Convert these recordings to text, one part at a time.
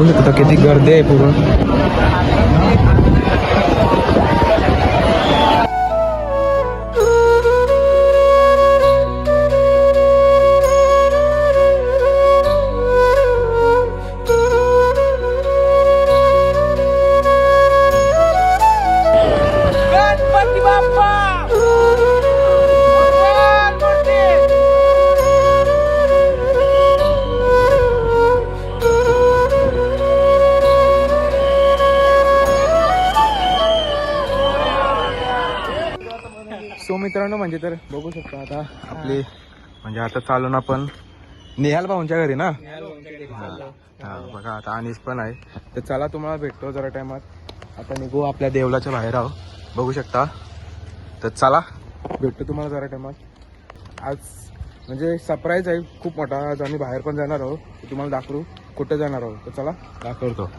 बघू शकता किती गर्दी आहे पूर्ण मित्रांनो म्हणजे तर बघू शकता आता आपली म्हणजे आता चालून आपण निहाल भाऊंच्या घरी ना? हा. बघा आता अनिस पण आहे. तर चला तुम्हाला भेटतो जरा टायमात. आता निघू आपल्या देवलाच्या बाहेर आहो बघू शकता. तर चला भेटतो तुम्हाला जरा टायमात. आज म्हणजे सरप्राईज आहे खूप मोठा. आज आम्ही बाहेर पण जाणार आहोत. तुम्हाला दाखवू कुठे जाणार आहोत. तर चला दाखवतो.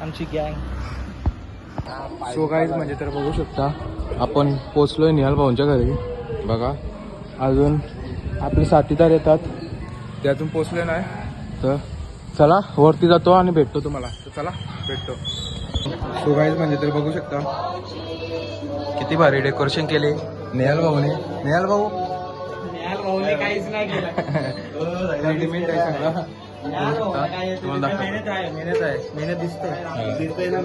आमची गँग. सो गाईज म्हणजे तर बघू शकता आपण पोचलोय निहाल भाऊंच्या घरी. बघा अजून आपले साथीदार येतात. ते अजून पोचले नाही. तर चला वरती जातो आणि भेटतो तुम्हाला. तर चला भेटतो. सो गाईज म्हणजे तर बघू शकता किती भारी डेकोरेशन केले नेहाल भाऊने. नेहाल भाऊ? काहीच नाही केलं. मेहनत आहे मेहनत आहे. मेहनत दिसते दिसतंय ना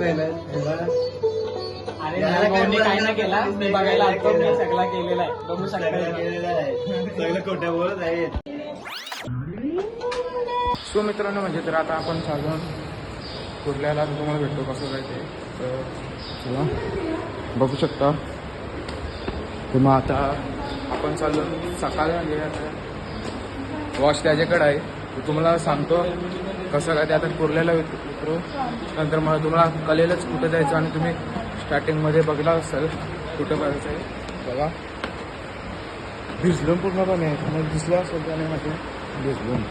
आणि भाऊनी काय नाही केला? मी बघायला सगळा केलेला आहे. बघू सगळं सो मित्रांनो म्हणजे तर आता आपण साधून कुर्ल्याला तुम्हाला भेटतो कसं काय ते तर चला. बघू शकता. तर मग आता आपण चाललो सकाळी म्हणजे आता वॉश त्याच्याकडे आहे. तुम्हाला सांगतो कसं काय ते आता कुर्ल्याला उत- उतरू नंतर मला तुम्हाला कळेलच कुठं जायचं आणि तुम्ही स्टार्टिंगमध्ये बघला असाल कुठं करायचं आहे बघा. भिजलो पूर्णपणे मग दिसलं असेल त्याने मध्ये भिजलून.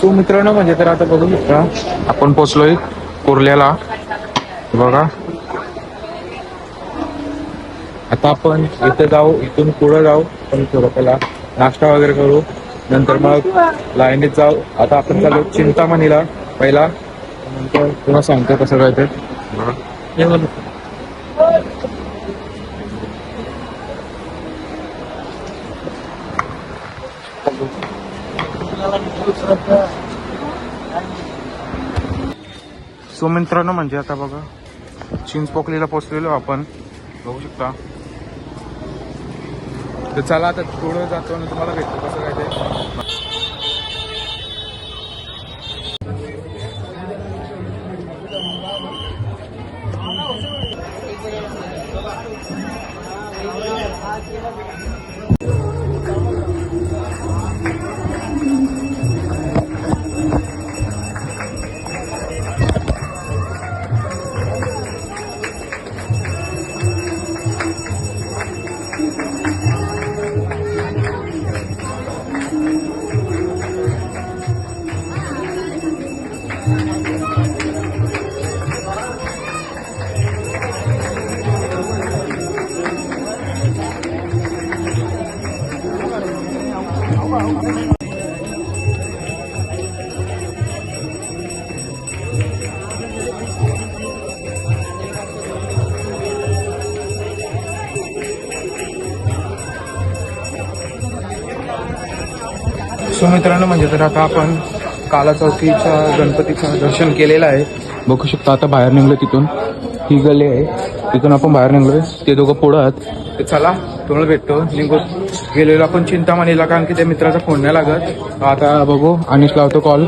सो मित्रांनो म्हणजे तर आता बघू शकता आपण पोचलोय कुर्ल्याला. बघा. आता आपण इथे जाऊ इथून पुढे जाऊ पण थोडं पहिला नाश्ता वगैरे करू नंतर मग लाईनीत जाऊ. आता आपण चालू चिंतामणीला पहिला. नंतर तुला सांगतो कसं काय ते. सो मित्रांनो म्हणजे आता बघा चिंचपोकलीला पोचलेलो आपण. बघू शकता. तर चला आता थोडं जातो आणि तुम्हाला भेटतो. कसं काय ते? सो मित्रांनो म्हणजे तर आता आपण काला चौकीच्या गणपतीचं दर्शन केलेलं आहे. बघू शकता आता बाहेर निघलो तिथून. ही गली आहे. तिथून आपण बाहेर निघलोय. ते दोघं पुढं आहेत. ते चला तुम्हाला भेटतो. निघू गेलेलो आपण चिंतामणीला कारण की त्या मित्राचा फोन नाही लागत. आता बघू अनिश लावतो कॉल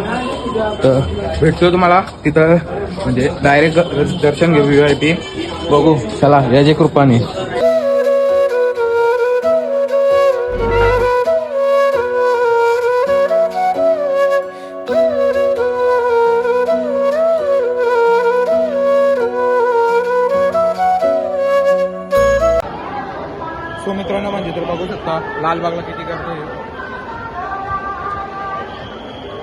तर भेटतो तुम्हाला. तिथं म्हणजे डायरेक्ट दर्शन घेऊ आय पी बघू चला याच्या कृपाने. मित्रांनो तर बघू शकता. लालबागला किती गर्दी आहे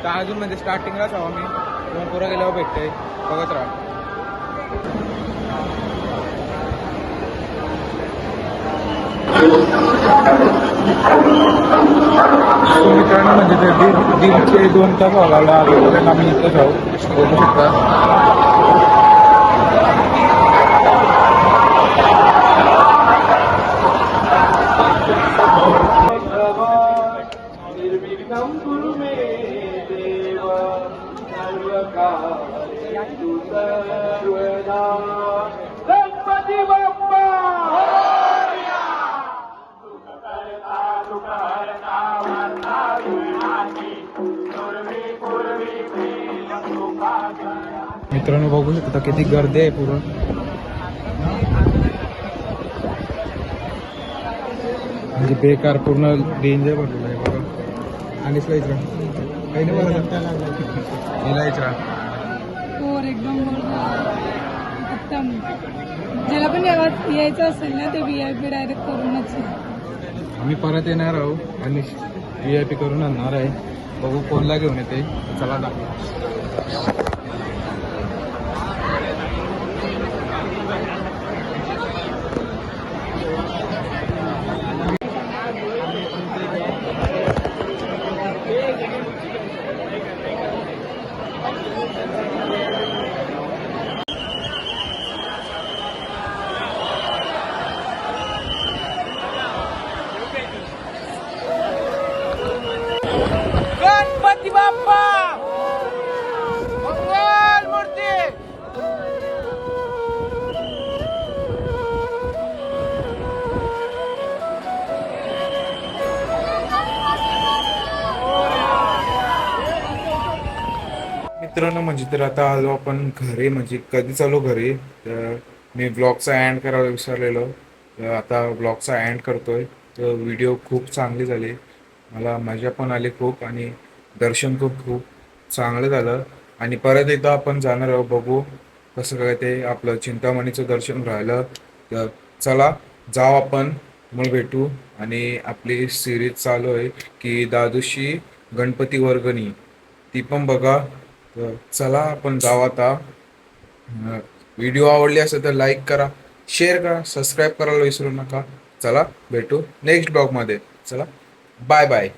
तर अजून म्हणजे स्टार्टिंगलाच हवा मी दोन पुरं गेल्यावर भेटते बघत राहा. मित्रांनो म्हणजे ते दीडचे दोन तास व्हायला आल्यापर्यंत आम्ही इथं जाऊ बघू शकता. मित्रांनो बघू शकता किती गर्दी आहे पूर्ण. म्हणजे बेकार पूर्ण डेंजर भरलेलं आहे बघा. आणि इथला इथला काही नाही बघा हिला इथला पोर एकदम उत्तम. ज्याला पण यावं- यायचं असेल ना ते व्ही आय पी डायरेक्ट करूनच. आम्ही परत येणार आहोत आणि व्ही आय पी करून आणणार आहे. बघू कोणला घेऊन येते. चला दाखव. मित्रांनो म्हणजे तर आता आलो आपण घरी म्हणजे कधी चालू घरी? तर मी ब्लॉगचा अँड करायला विसरलेलो. तर आता ब्लॉगचा अँड करतोय. तर व्हिडिओ खूप चांगली झाली. मला मजा पण आली खूप आणि दर्शन खूप खूप चांगलं झालं. आणि परत एकदा आपण जाणार आहोत बघू कसं काय ते आपलं चिंतामणीचं दर्शन राहिलं. तर चला जाऊ आपण. मग भेटू. आणि आपली सिरीज चालू आहे की दादूशी गणपती वर्गणी. ती पण बघा. तर चला आपण जाऊ आता. व्हिडिओ आवडली असेल तर लाईक करा शेअर करा सबस्क्राईब करायला विसरू नका. चला भेटू नेक्स्ट ब्लॉगमध्ये चला बाय बाय